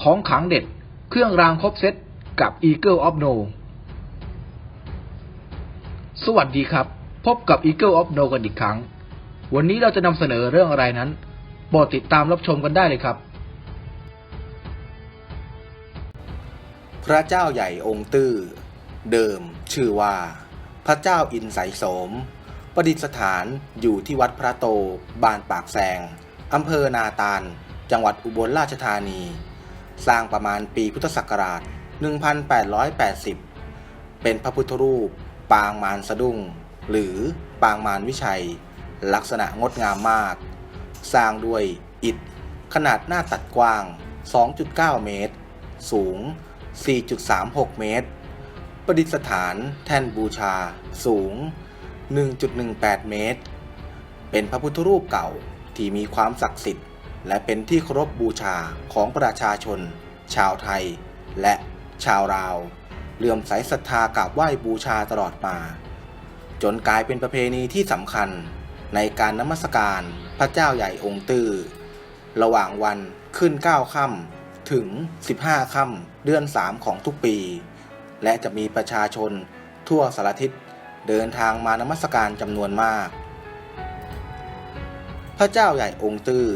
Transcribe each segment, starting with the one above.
ของขังเด็ด เครื่องรางครบเซตกับ Eagle of No สวัสดีครับ พบกับ Eagle of No กันอีกครั้ง วันนี้เราจะนำเสนอเรื่องอะไรนั้นโปรดติดตามรับชมกันได้เลยครับ พระเจ้าใหญ่องค์ตื้อ เดิมชื่อว่า พระเจ้าอินไสยโสม ประดิษฐานอยู่ที่วัดพระโต บานปากแซงอำเภอนาตาล จังหวัดอุบลราชธานี สร้างประมาณปีพุทธศักราช 1880 เป็นพระพุทธรูป ปางมารสะดุ้ง หรือปางมารวิชัย ลักษณะงดงามมาก สร้างด้วยอิฐ ขนาดหน้าตัดกว้าง 2.9 เมตร สูง 4.36 เมตร ประดิษฐานแท่นบูชาสูง 1.18 เมตร เป็นพระพุทธรูปเก่าที่มีความศักดิ์สิทธิ์ และเป็นที่เคารพบูชาของประชาชน ชาวไทย และชาวลาวเลื่อมใสศรัทธากราบไหว้บูชาตลอดมา จนกลายเป็นประเพณีที่สำคัญในการนมัสการพระเจ้าใหญ่องค์ตื้อระหว่างวันขึ้น 9 ค่ำถึง 15 ค่ำเดือน 3 ของทุกปี และจะมีประชาชนทั่วสารทิศเดินทางมานมัสการจำนวนมาก พระเจ้าใหญ่องค์ตื้อ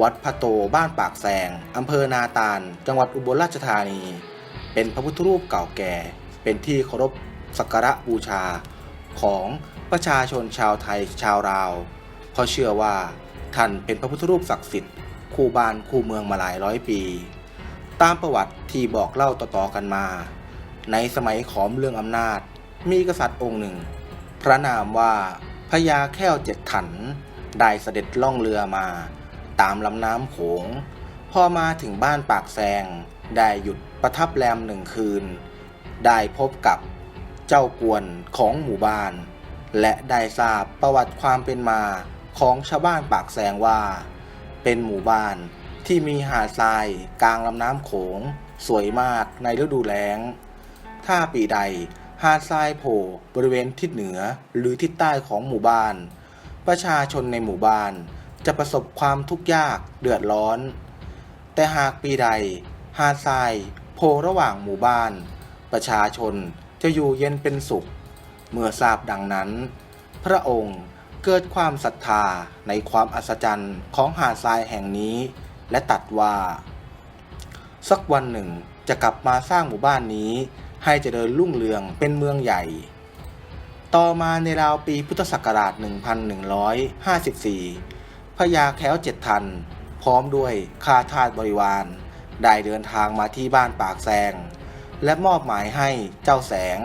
วัดพระโตบ้านปากแซงอำเภอนาตาล จังหวัดอุบลราชธานี เป็นพระพุทธรูปเก่าแก่ เป็นที่เคารพสักการะบูชา ของประชาชนชาวไทยชาวลาวเพราะเชื่อว่าท่านเป็นพระพุทธรูปศักดิ์สิทธิ์คู่บ้านคู่เมืองมาหลายร้อยปี ตามประวัติที่บอกเล่าต่อๆกันมา ในสมัยขอมเรื่องอำนาจ มีกษัตริย์องค์หนึ่ง พระนามว่าพญาแค้วเจ็ดขันได้เสด็จล่องเรือมา ตามลำน้ำโขง พอมาถึงบ้านปากแซง ได้หยุดประทับแรมหนึ่งคืน ได้พบกับเจ้ากวนของหมู่บ้าน และได้ทราบประวัติความเป็นมาของชาวบ้านปากแซงว่า เป็นหมู่บ้านที่มีหาดทรายกลางลำน้ำโขง สวยมากในฤดูแล้ง ถ้าปีใดหาดทรายโผล่บริเวณทิศเหนือหรือทิศใต้ของหมู่บ้าน ประชาชนในหมู่บ้าน จะประสบความทุกข์ยากเดือดร้อน แต่หากปีใด หาดทรายโผล่ระหว่างหมู่บ้าน ประชาชนจะอยู่เย็นเป็นสุข เมื่อทราบดังนั้น พระองค์เกิดความศรัทธาในความอัศจรรย์ของหาดทรายแห่งนี้ และตรัดว่า สักวันหนึ่งจะกลับมาสร้างหมู่บ้านนี้ ให้เจริญรุ่งเรืองเป็นเมืองใหญ่ ต่อมาในราวปีพุทธศักราช 1154 พญาแค้วเจ็ดทัน พร้อมด้วยข้าทาสบริวาร ได้เดินทางมาที่บ้านปากแซง และมอบหมายให้เจ้าแสง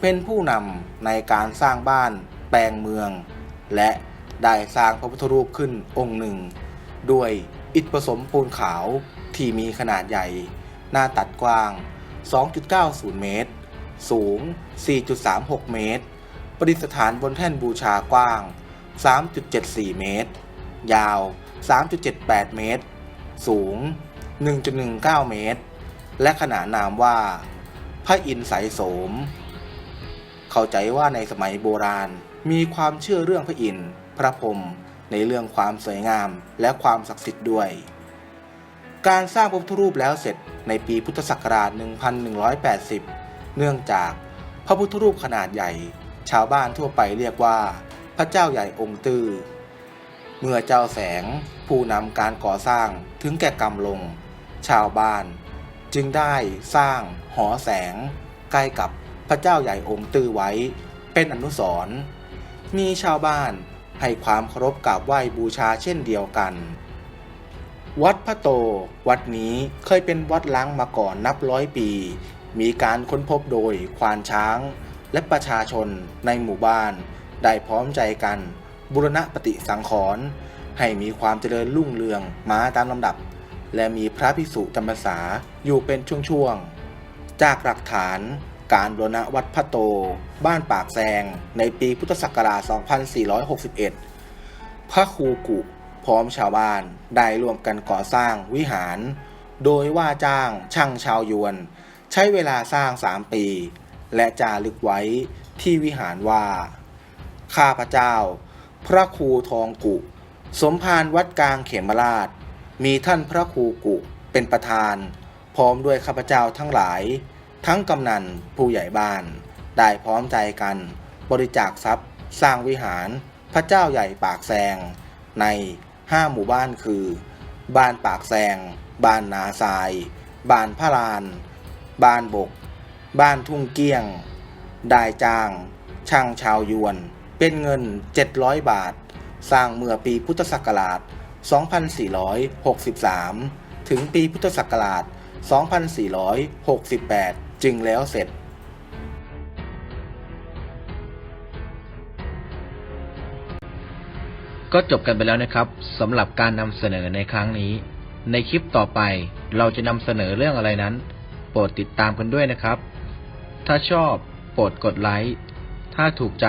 เป็นผู้นำในการสร้างบ้านแปลงเมือง และได้สร้างพระพุทธรูปขึ้นองค์หนึ่ง ด้วยอิฐผสมปูนขาวที่มีขนาดใหญ่ หน้าตัดกว้าง 2.90 เมตร สูง 4.36 เมตร ประดิษฐานบนแท่นบูชากว้าง 3.74 เมตร ยาว 3.78 เมตร สูง 1.19 เมตร และขนานนามว่า พระอินทร์ไสยโสม เข้าใจว่าในสมัยโบราณมีความเชื่อเรื่องพระอินทร์พระพรหมในเรื่องความสวยงามและความศักดิ์สิทธิ์ด้วย การสร้างพระพุทธรูปแล้วเสร็จในปีพุทธศักราช 1180 เนื่องจากพระพุทธรูปขนาดใหญ่ ชาวบ้านทั่วไปเรียกว่า พระเจ้าใหญ่องค์ตื้อ เมื่อเจ้าแสงผู้นำการก่อสร้างถึงแก่กรรมลง ชาวบ้าน จึงได้สร้างหอแสง ใกล้กับพระเจ้าใหญ่องค์ตื้อไว้ เป็นอนุสรณ์มีชาวบ้านให้ความเคารพกราบไหว้บูชาเช่นเดียวกัน วัดพระโต วัดนี้เคยเป็นวัดล้างมาก่อนนับร้อยปี มีการค้นพบโดยควานช้าง และประชาชนในหมู่บ้านได้พร้อมใจกัน บุรณปฏิสังขรณ์ให้มีความเจริญรุ่งเรืองมาตามลำดับ และมีพระภิกษุจำพรรษาอยู่เป็นช่วงๆ จากหลักฐานการบูรณะวัดพระโต บ้านปากแซง ในปีพุทธศักราช 2461 พระครูกุพร้อมชาวบ้านได้ร่วมกันก่อสร้างวิหาร โดยว่าจ้างช่างชาวยวน ใช้เวลาสร้าง3ปี และจารึกไว้ที่วิหารว่า ข้าพระเจ้า พระครูทองกุ สมภารวัดกลางเขมราช มีท่านพระครูกุเป็นประธาน พร้อมด้วยข้าพเจ้าทั้งหลาย ทั้งกำนันผู้ใหญ่บ้าน ได้พร้อมใจกันบริจาคทรัพย์ สร้างวิหารพระเจ้าใหญ่ปากแซง ในห้าหมู่บ้านคือ บ้านปากแซง บ้านนาทราย บ้านพระลาน บ้านบก บ้านทุ่งเกี้ยง ได้จ้าง ช่างชาวยวน เป็นเงิน 700 บาท สร้างเมื่อปีพุทธศักราช 2463 ถึงปีพุทธศักราช 2468 จึงแล้วเสร็จก็จบกันไปแล้วนะครับสำหรับการนำเสนอในครั้งนี้ ในคลิปต่อไปเราจะนำเสนอเรื่องอะไรนั้น โปรดติดตามกันด้วยนะครับ ถ้าชอบโปรดกดไลค์ถ้าถูกใจ